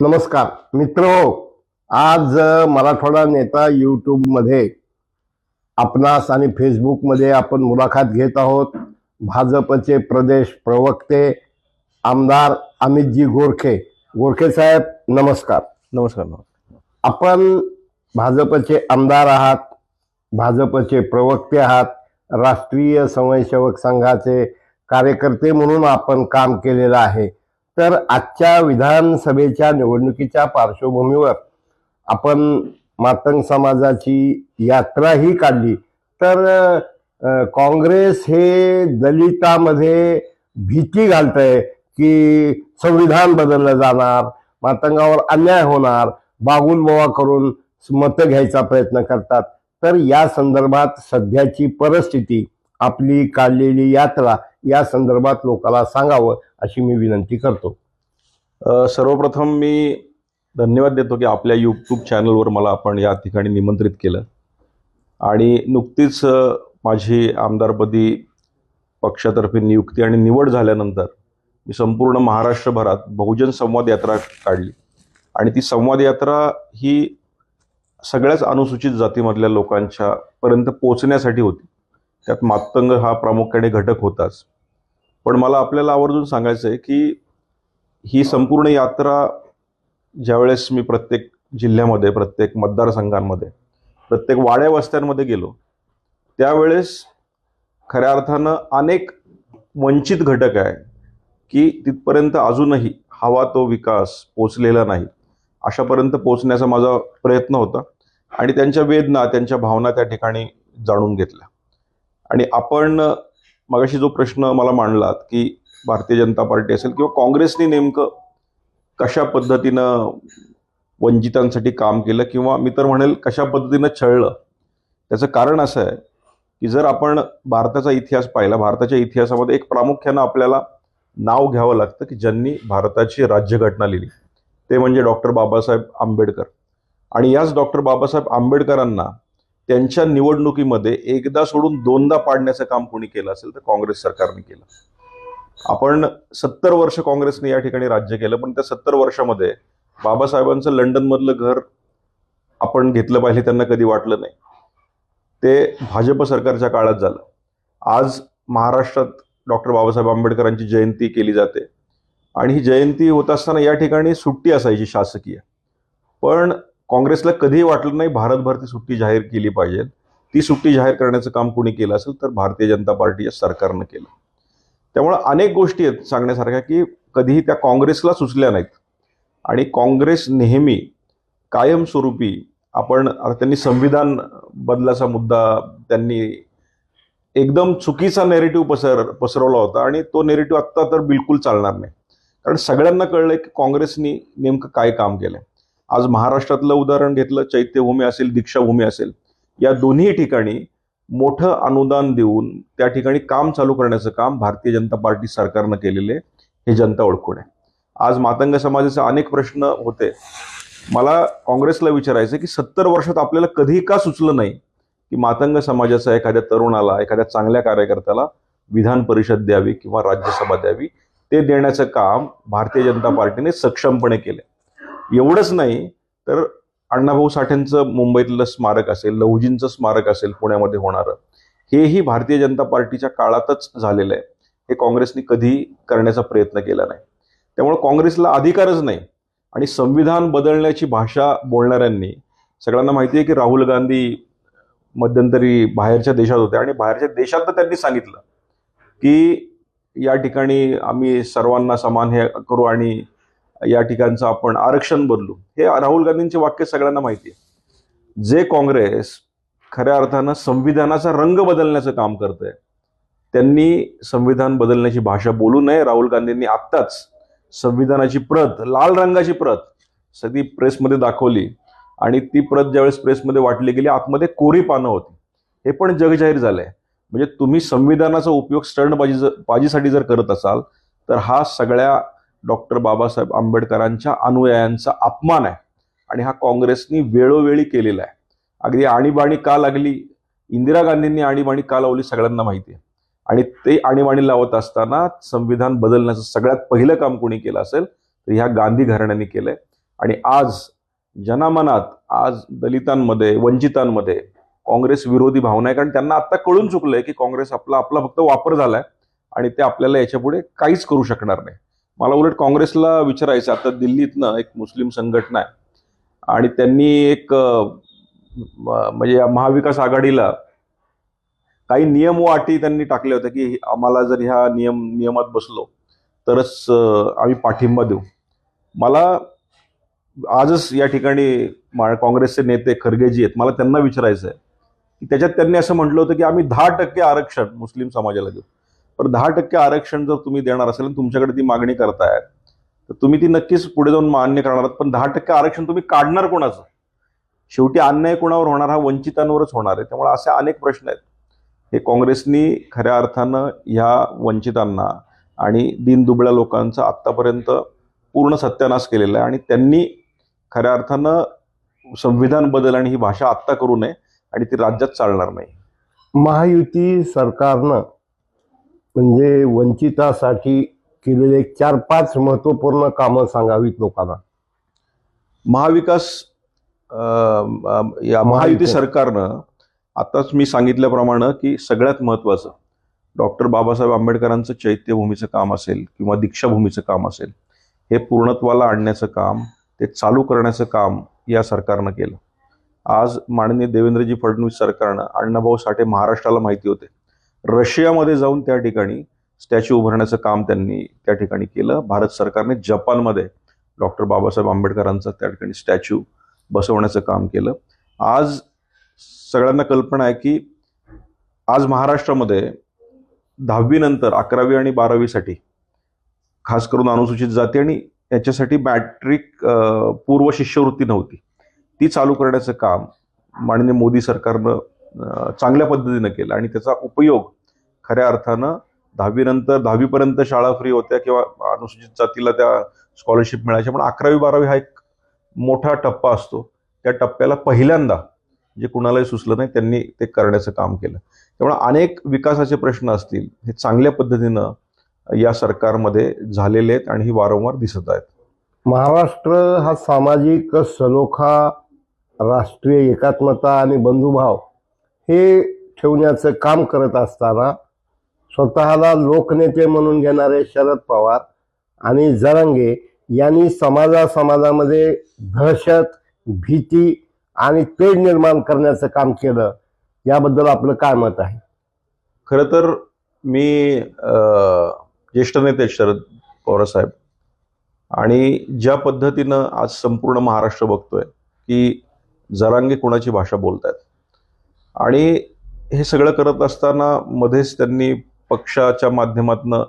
नमस्कार. मित्र आज अ, मराठवाडा नेता यूट्यूबमध्ये आपणास आणि फेसबुकमध्ये आपण मुलाखत घेत आहोत. भाजपचे प्रदेश प्रवक्ते आमदार अमितजी गोरखे. गोरखे साहेब नमस्कार नमस्कार. आपण भाजपचे आमदार आहात भाजपचे प्रवक्ते आहात राष्ट्रीय स्वयंसेवक संघाचे कार्यकर्ते म्हणून आपण काम केलेलं आहे. तर आजच्या विधानसभेच्या निवडणुकीच्या पार्श्वभूमीवर आपण मातंग समाजाची यात्राही काढली. तर काँग्रेस हे दलितामध्ये भीती घालतंय की संविधान बदललं जाणार मातंगावर अन्याय होणार बागुलबोवा करून मतं घ्यायचा प्रयत्न करतात. तर या संदर्भात सध्याची परिस्थिती आपली काढलेली यात्रा या संदर्भात लोकाला सांगावं अशी मी विनंती करतो. सर्वप्रथम मी धन्यवाद देतो की आपल्या यूट्यूब चॅनलवर मला आपण या ठिकाणी निमंत्रित केलं. आणि नुकतीच माझी आमदारपदी पक्षातर्फे नियुक्ती आणि निवड झाल्यानंतर मी संपूर्ण महाराष्ट्रभरात बहुजन संवाद यात्रा काढली. आणि ती संवाद यात्रा ही सगळ्याच अनुसूचित जातीमधल्या लोकांच्या पर्यंत पोचण्यासाठी होती. त्यात मातंग हा प्रामुख्याने घटक होताच. पण मला आपल्याला आवर्जून सांगायचं आहे की ही संपूर्ण यात्रा ज्यावेळेस मी प्रत्येक जिल्ह्यामध्ये प्रत्येक मतदारसंघांमध्ये प्रत्येक वाड्या वस्त्यांमध्ये गेलो त्यावेळेस खऱ्या अर्थानं अनेक वंचित घटक आहे की तिथपर्यंत अजूनही हवा तो विकास पोचलेला नाही अशापर्यंत पोचण्याचा माझा प्रयत्न होता आणि त्यांच्या वेदना त्यांच्या भावना त्या ठिकाणी जाणून घेतल्या. आणि आपण मगाशी जो प्रश्न मला मांडलात की भारतीय जनता पार्टी असेल किंवा काँग्रेसने नेमकं कशा पद्धतीनं वंचितांसाठी काम केलं किंवा मी तर म्हणेल कशा पद्धतीनं छळलं त्याचं कारण असं आहे की जर आपण भारताचा इतिहास पाहिला भारताच्या इतिहासामध्ये एक प्रामुख्यानं आपल्याला नाव घ्यावं लागतं की ज्यांनी भारताची राज्यघटना लिहिली. ते म्हणजे डॉक्टर बाबासाहेब आंबेडकर. आणि याच डॉक्टर बाबासाहेब आंबेडकरांना त्यांच्या निवडणुकीमध्ये एकदा सोडून दोनदा पाडण्याचं काम कोणी केलं असेल तर काँग्रेस सरकारने केलं. आपण सत्तर वर्ष काँग्रेसने या ठिकाणी राज्य केलं पण त्या सत्तर वर्षामध्ये बाबासाहेबांचं लंडनमधलं घर आपण घेतलं पाहिजे त्यांना कधी वाटलं नाही. ते भाजप सरकारच्या काळात झालं. आज महाराष्ट्रात डॉक्टर बाबासाहेब आंबेडकरांची जयंती केली जाते. आणि ही जयंती होत असताना या ठिकाणी सुट्टी असायची शासकीय. पण काँग्रेसला कधीही वाटलं नाही भारतभरती सुट्टी जाहीर केली पाहिजे. ती सुट्टी जाहीर करण्याचं काम कोणी केलं असेल तर भारतीय जनता पार्टीच्या सरकारनं केलं. त्यामुळं अनेक गोष्टी आहेत सांगण्यासारख्या की कधीही त्या काँग्रेसला सुचल्या नाहीत. आणि काँग्रेस नेहमी कायमस्वरूपी आपण त्यांनी संविधान बदलाचा मुद्दा त्यांनी एकदम चुकीचा नेरेटिव्ह पसर पसरवला होता आणि तो नेरेटिव्ह आत्ता तर बिलकुल चालणार नाही. कारण सगळ्यांना कळलं की काँग्रेसनी नेमकं काय काम केलंय. आज महाराष्ट्रातलं उदाहरण घेतलं चैत्यभूमी असेल दीक्षाभूमी असेल या दोन्ही ठिकाणी मोठं अनुदान देऊन त्या ठिकाणी काम चालू करण्याचं काम भारतीय जनता पार्टी सरकारनं केलेले हे जनता ओळखून आहे. आज मातंग समाजाचे अनेक प्रश्न होते. मला काँग्रेसला विचारायचं की सत्तर वर्षात आपल्याला कधी का सुचलं नाही की मातंग समाजाचा एखाद्या तरुणाला एखाद्या चांगल्या कार्यकर्त्याला विधान परिषद द्यावी किंवा राज्यसभा द्यावी? ते देण्याचं काम भारतीय जनता पार्टीने सक्षमपणे केलं एवढंच नाही तर अण्णाभाऊ साठेंचं मुंबईतलं स्मारक असेल लहुजींचं स्मारक असेल पुण्यामध्ये होणारं हेही भारतीय जनता पार्टीच्या काळातच झालेलं आहे. हे काँग्रेसने कधी करण्याचा प्रयत्न केला नाही. त्यामुळे काँग्रेसला अधिकारच नाही. आणि संविधान बदलण्याची भाषा बोलणाऱ्यांनी सगळ्यांना माहिती आहे की राहुल गांधी मध्यंतरी बाहेरच्या देशात होते आणि बाहेरच्या देशात तर त्यांनी सांगितलं की या ठिकाणी आम्ही सर्वांना समान हे करू आणि या ठिकाणचं आपण आरक्षण बदलू हे राहुल गांधींचे वाक्य सगळ्यांना माहिती आहे. जे काँग्रेस खऱ्या अर्थानं संविधानाचा रंग बदलण्याचं काम करतंय त्यांनी संविधान बदलण्याची भाषा बोलू नये. राहुल गांधींनी आत्ताच संविधानाची प्रत लाल रंगाची प्रत सगळी प्रेसमध्ये दाखवली. आणि ती प्रत ज्यावेळेस प्रेसमध्ये वाटली गेली आतमध्ये कोरी पानं होती. हे पण जगजाहीर झालंय. म्हणजे तुम्ही संविधानाचा उपयोग स्टंटबाजी बाजीसाठी जर करत असाल तर हा सगळ्या डॉक्टर बाबासाहेब आंबेडकरांच्या अनुयायांचा अपमान आहे. आणि हा काँग्रेसनी वेळोवेळी केलेला आहे. अगदी आणीबाणी का लागली? इंदिरा गांधींनी आणीबाणी का लावली सगळ्यांना माहिती आहे. आणि ते आणीबाणी लावत असताना संविधान बदलण्याचं सगळ्यात पहिलं काम कोणी केलं असेल तर ह्या गांधी घराण्याने केलंय. आणि आज जनामनात आज दलितांमध्ये वंचितांमध्ये काँग्रेस विरोधी भावना आहे. कारण त्यांना आता कळून चुकलंय की काँग्रेस आपला आपला फक्त वापर झालाय आणि ते आपल्याला याच्यापुढे काहीच करू शकणार नाही. मला उलट काँग्रेसला विचारायचं आता दिल्लीतनं एक मुस्लिम संघटना आहे. आणि त्यांनी एक म्हणजे या महाविकास आघाडीला काही नियम व अटी त्यांनी टाकल्या होत्या की आम्हाला जर ह्या नियम नियमात बसलो तरच आम्ही पाठिंबा देऊ. मला आजच या ठिकाणी मा- काँग्रेसचे नेते खरगेजी आहेत. मला त्यांना विचारायचं आहे. की त्याच्यात त्यांनी असं म्हटलं होतं की आम्ही दहा टक्के आरक्षण मुस्लिम समाजाला देऊ. पण दहा टक्के आरक्षण जर तुम्ही देणार असेल तुमच्याकडे ती मागणी करताय तर तुम्ही ती नक्कीच पुढे जाऊन मान्य करणार आहात. पण दहा टक्के आरक्षण तुम्ही काढणार कोणाचं? शेवटी अन्याय कोणावर होणार हा वंचितांवरच होणार आहे. त्यामुळे असे अनेक प्रश्न आहेत. हे काँग्रेसनी खऱ्या अर्थानं ह्या वंचितांना आणि दीनदुबळ्या लोकांचा आत्तापर्यंत पूर्ण सत्यानाश केलेला आहे आणि त्यांनी खऱ्या अर्थानं संविधान बदल आणि ही भाषा आत्ता करू नये आणि ती राज्यात चालणार नाही. महायुती सरकारनं म्हणजे वंचितासाठी केलेले चार पाच महत्त्वपूर्ण कामं सांगावीत लोकांना. महाविकास या महायुती. सरकारनं आताच मी सांगितल्याप्रमाणे की सगळ्यात महत्वाचं डॉक्टर बाबासाहेब आंबेडकरांचं चैत्यभूमीचं काम असेल किंवा दीक्षाभूमीचं काम असेल हे पूर्णत्वाला आणण्याचं काम ते चालू करण्याचं काम या सरकारनं केलं. आज माननीय देवेंद्रजी फडणवीस सरकारनं अण्णाभाऊ साठे महाराष्ट्राला माहिती होते. रशियामध्ये जाऊन त्या ठिकाणी स्टॅच्यू उभारण्याचं काम त्यांनी त्या ठिकाणी केलं. भारत सरकारने जपानमध्ये डॉक्टर बाबासाहेब आंबेडकरांचा त्या ठिकाणी स्टॅच्यू बसवण्याचं काम केलं. आज सगळ्यांना कल्पना आहे की आज महाराष्ट्रामध्ये दहावीनंतर अकरावी आणि बारावीसाठी खास करून अनुसूचित जाती आणि याच्यासाठी मॅट्रिक पूर्व शिष्यवृत्ती नव्हती. ती चालू करण्याचं काम माननीय मोदी सरकारनं चांगल्या पद्धतीनं केलं. आणि त्याचा उपयोग खऱ्या अर्थानं दहावीनंतर दहावीपर्यंत शाळा फ्री होत्या किंवा अनुसूचित जातीला त्या स्कॉलरशिप मिळायच्या. पण अकरावी बारावी हा एक मोठा टप्पा असतो. त्या टप्प्याला पहिल्यांदा जे कुणालाही सुचलं नाही त्यांनी ते करण्याचं काम केलं. त्यामुळे अनेक विकासाचे प्रश्न असतील हे चांगल्या पद्धतीनं या सरकारमध्ये झालेले आहेत आणि ही वारंवार दिसत आहेत. महाराष्ट्र हा सामाजिक सलोखा राष्ट्रीय एकात्मता आणि बंधुभाव हे ठेवण्याचं काम करत असताना स्वतःला लोकनेते म्हणून घेणारे शरद पवार आणि जरांगे यांनी समाजा समाजामध्ये दहशत भीती आणि तेढ निर्माण करण्याचं काम केलं. याबद्दल आपलं काय मत आहे? खरं तर मी ज्येष्ठ नेते शरद पवार साहेब आणि ज्या पद्धतीनं आज संपूर्ण महाराष्ट्र बघतोय की जरांगे कुणाची भाषा बोलतायत? आणि हे सगळं करत असताना मध्येच त्यांनी पक्षाच्या माध्यमातनं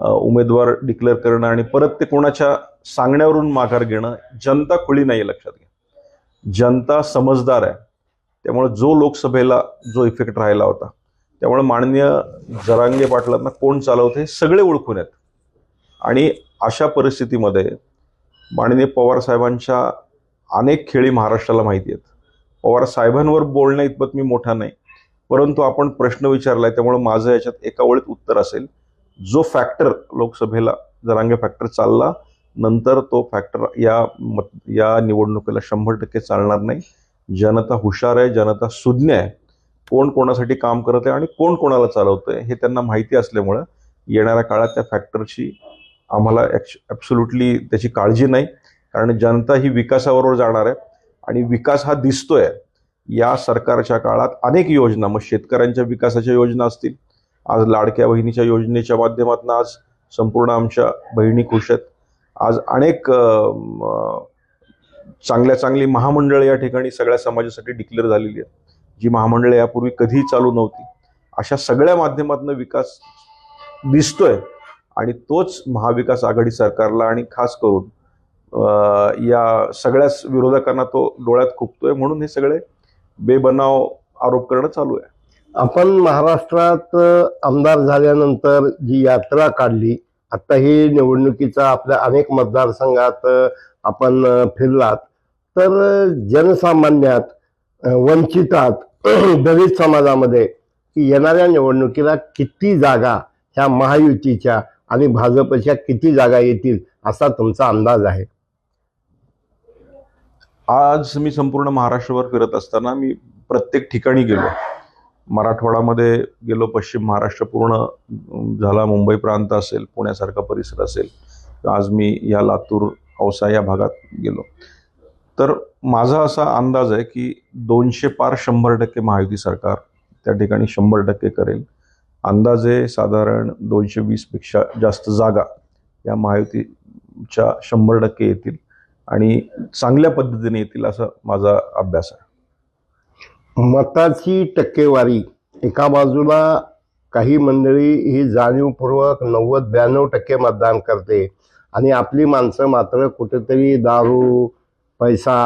उमेदवार डिक्लेअर करणं आणि परत ते कोणाच्या सांगण्यावरून माघार घेणं जनता खुली नाही लक्षात घ्या. जनता समजदार आहे. त्यामुळे जो लोकसभेला जो इफेक्ट राहिला होता त्यामुळे माननीय जरांगे पाटलांना कोण चालवते हे सगळे ओळखून आहेत आणि अशा परिस्थितीमध्ये माननीय पवार साहेबांच्या अनेक खेळी महाराष्ट्राला माहिती आहेत. पवार साहेबांवर बोलण्या इतपत मी मोठा नाही. परंतु आपण प्रश्न विचारलाय त्यामुळे माझं याच्यात एका वेळेत उत्तर असेल. जो फॅक्टर लोकसभेला जरांगे फॅक्टर चालला नंतर तो फॅक्टर या मत या निवडणुकीला शंभर टक्के चालणार नाही. जनता हुशार आहे जनता सुज्ञ आहे. कोण कोणासाठी काम करत आहे आणि कोण कोणाला चालवतंय हे त्यांना माहिती असल्यामुळं येणाऱ्या काळात त्या फॅक्टरची आम्हाला ॲब्सोल्युटली त्याची काळजी नाही. कारण जनता ही विकासाबरोबर जाणार आहे. आणि विकास हा दिसतोय. या सरकारच्या काळात अनेक योजना मग शेतकऱ्यांच्या विकासाच्या योजना असतील. आज लाडक्या बहिणीच्या योजनेच्या माध्यमातून आज संपूर्ण आमच्या बहिणी खुश आहेत. आज अनेक चांगल्या चांगली महामंडळं या ठिकाणी सगळ्या समाजासाठी डिक्लेअर झालेली आहेत. जी महामंडळं यापूर्वी कधीही चालू नव्हती. अशा सगळ्या माध्यमातून विकास दिसतोय आणि तोच महाविकास आघाडी सरकारला आणि खास करून या सगळ्याच विरोधकांना तो डोळ्यात खुपतोय म्हणून हे सगळे बेबनाव आरोप करणं चालू आहे. आपण महाराष्ट्रात आमदार झाल्यानंतर जी यात्रा काढली आता ही निवडणुकीचा आपल्या अनेक मतदारसंघात आपण फिरलात. तर जनसामान्यात वंचितात दलित समाजामध्ये की येणाऱ्या निवडणुकीला किती जागा ह्या महायुतीच्या आणि भाजपच्या किती जागा येतील असा तुमचा अंदाज आहे? आज मी संपूर्ण महाराष्ट्रभर फिरत असताना मी प्रत्येक ठिकाणी गेलो. मराठवाडामध्ये गेलो पश्चिम महाराष्ट्र पूर्ण झाला. मुंबई प्रांत असेल पुण्यासारखा परिसर असेल. आज मी या लातूर औसा या भागात गेलो. तर माझा असा अंदाज आहे की दोनशे पार शंभर टक्के महायुती सरकार त्या ठिकाणी शंभर टक्के करेल. अंदाजे साधारण दोनशे वीसपेक्षा जास्त जागा या महायुतीच्या शंभर टक्के येतील. आणि चांगल्या पद्धतीने येतील असा माझा अभ्यास आहे. मताची टक्केवारी. एका बाजूला काही मंडळी ही जाणीवपूर्वक नव्वद ब्याण्णव टक्के मतदान करते आणि आपली माणसं मात्र कुठेतरी दारू पैसा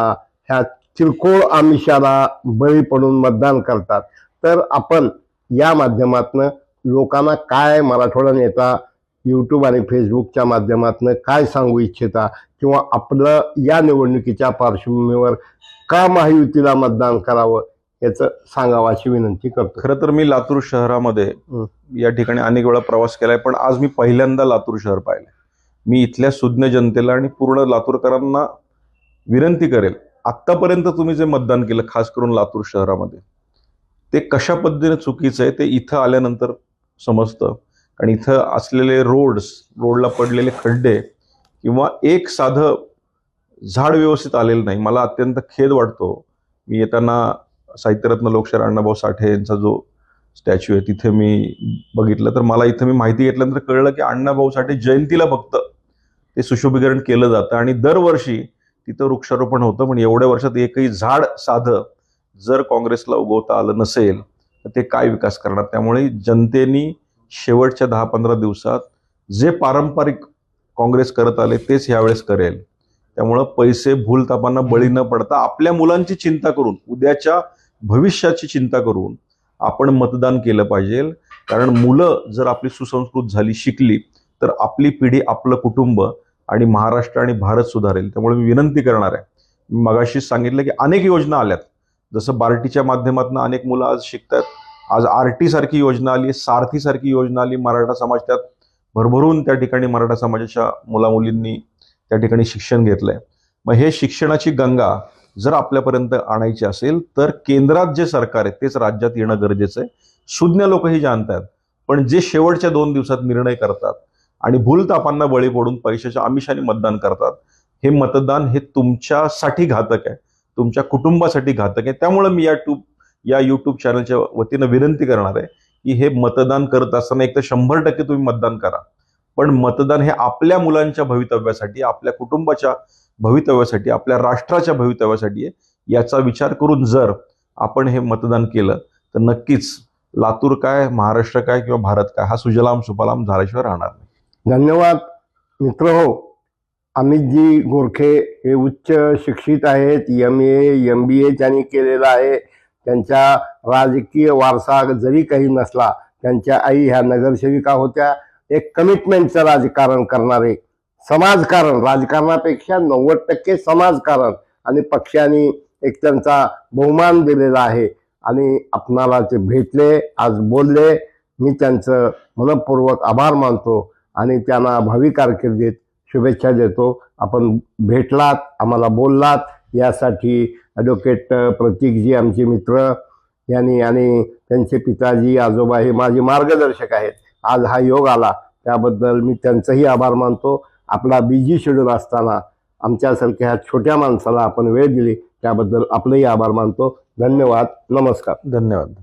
ह्या किरकोळ आमिषाला बळी पडून मतदान करतात. तर आपण या माध्यमातनं लोकांना काय मराठवाडा नेता यूट्यूब आणि फेसबुकच्या माध्यमातनं काय सांगू इच्छिता किंवा आपलं या निवडणुकीच्या पार्श्वभूमीवर का महायुतीला मतदान करावं याचं सांगावं अशी विनंती करतो. खरं तर मी लातूर शहरामध्ये. या ठिकाणी अनेक वेळा प्रवास केलाय पण आज मी पहिल्यांदा लातूर शहर पाहिलंय. मी इथल्या सुज्ञ जनतेला आणि पूर्ण लातूरकरांना विनंती करेल आत्तापर्यंत तुम्ही जे मतदान केलं खास करून लातूर शहरामध्ये ते कशा पद्धतीने चुकीचं आहे ते इथं आल्यानंतर समजतं. आणि इथं असलेले रोड्स रोडला पडलेले खड्डे किंवा एक साधं झाड व्यवस्थित आलेलं नाही. मला अत्यंत खेद वाटतो. मी येताना साहित्यरत्न लोकशाहीर अण्णाभाऊ साठे यांचा जो स्टॅच्यू आहे तिथे मी बघितलं. तर मला इथं मी माहिती घेतल्यानंतर कळलं की अण्णाभाऊ साठे जयंतीला फक्त ते सुशोभीकरण केलं जातं आणि दरवर्षी तिथं वृक्षारोपण होतं. पण एवढ्या वर्षात एकही झाड साधं जर काँग्रेसला उगवता आलं नसेल तर ते काय विकास करणार? त्यामुळे जनतेनी शेवटच्या दहा पंधरा दिवसात जे पारंपरिक काँग्रेस करत आले तेच यावेळेस करेल. त्यामुळं पैसे भूलतापांना बळी न पडता आपल्या मुलांची चिंता करून उद्याच्या भविष्याची चिंता करून आपण मतदान केलं पाहिजे. कारण मुलं जर आपली सुसंस्कृत झाली शिकली तर आपली पिढी आपलं कुटुंब आणि महाराष्ट्र आणि भारत सुधारेल. त्यामुळे मी विनंती करणार आहे. मी मगाशीच सांगितलं की अनेक योजना आल्यात. जसं बार्टीच्या माध्यमातून अनेक मुलं आज शिकतात आज आर टी सारखी योजना आली सारथी सारखी योजना आली मराठा समाज त्यात भरभरून त्या ठिकाणी मराठा समाजाच्या मुलामुलींनी त्या ठिकाणी शिक्षण घेतलंय. मग हे शिक्षणाची गंगा जर आपल्यापर्यंत आणायची असेल तर केंद्रात जे सरकार आहे तेच राज्यात येणं गरजेचं आहे. सुज्ञ लोकही जाणतात पण जे शेवटच्या दोन दिवसात निर्णय करतात आणि भूलतापांना बळी पडून पैशाच्या आमिषाने मतदान करतात हे मतदान हे तुमच्यासाठी घातक आहे तुमच्या कुटुंबासाठी घातक आहे. त्यामुळे मी या टू या यूट्यूब चॅनलच्या वतीनं विनंती करणार आहे की हे मतदान करत असताना एक तर शंभर टक्के तुम्ही मतदान करा. पण मतदान हे आपल्या मुलांच्या भवितव्यासाठी आपल्या कुटुंबाच्या भवितव्यासाठी आपल्या राष्ट्राच्या भवितव्यासाठी आहे याचा विचार करून जर आपण हे मतदान केलं तर नक्कीच लातूर काय महाराष्ट्र काय किंवा भारत काय हा सुजलाम सुफलाम झाल्याशिवाय राहणार नाही. धन्यवाद. मित्र हो अमितजी गोरखे हे उच्च शिक्षित आहेत एम ए एम बी ए त्यांनी केलेलं आहे. त्यांच्या राजकीय वारसा जरी काही नसला त्यांच्या आई ह्या नगरसेविका होत्या. एक कमिटमेंटचं राजकारण करणारे समाजकारण राजकारणापेक्षा नव्वद टक्के समाजकारण. आणि पक्षाने एक त्यांचा बहुमान दिलेला आहे. आणि आपणाला ते भेटले आज बोलले. मी त्यांचं मनपूर्वक आभार मानतो आणि त्यांना भावी कारकिर्दीत शुभेच्छा देतो. आपण भेटलात आम्हाला बोललात. यासाठी ॲडव्होकेट प्रतीकजी आमचे मित्र यांनी आणि त्यांचे पिताजी आजोबा हे माझे मार्गदर्शक आहेत. आज हा योग आला. त्याबद्दल मी त्यांचंही आभार मानतो. आपला बिझी शेड्यूल असताना आमच्यासारख्या ह्या छोट्या माणसाला आपण वेळ दिली त्याबद्दल आपलंही आभार मानतो. धन्यवाद. नमस्कार. धन्यवाद.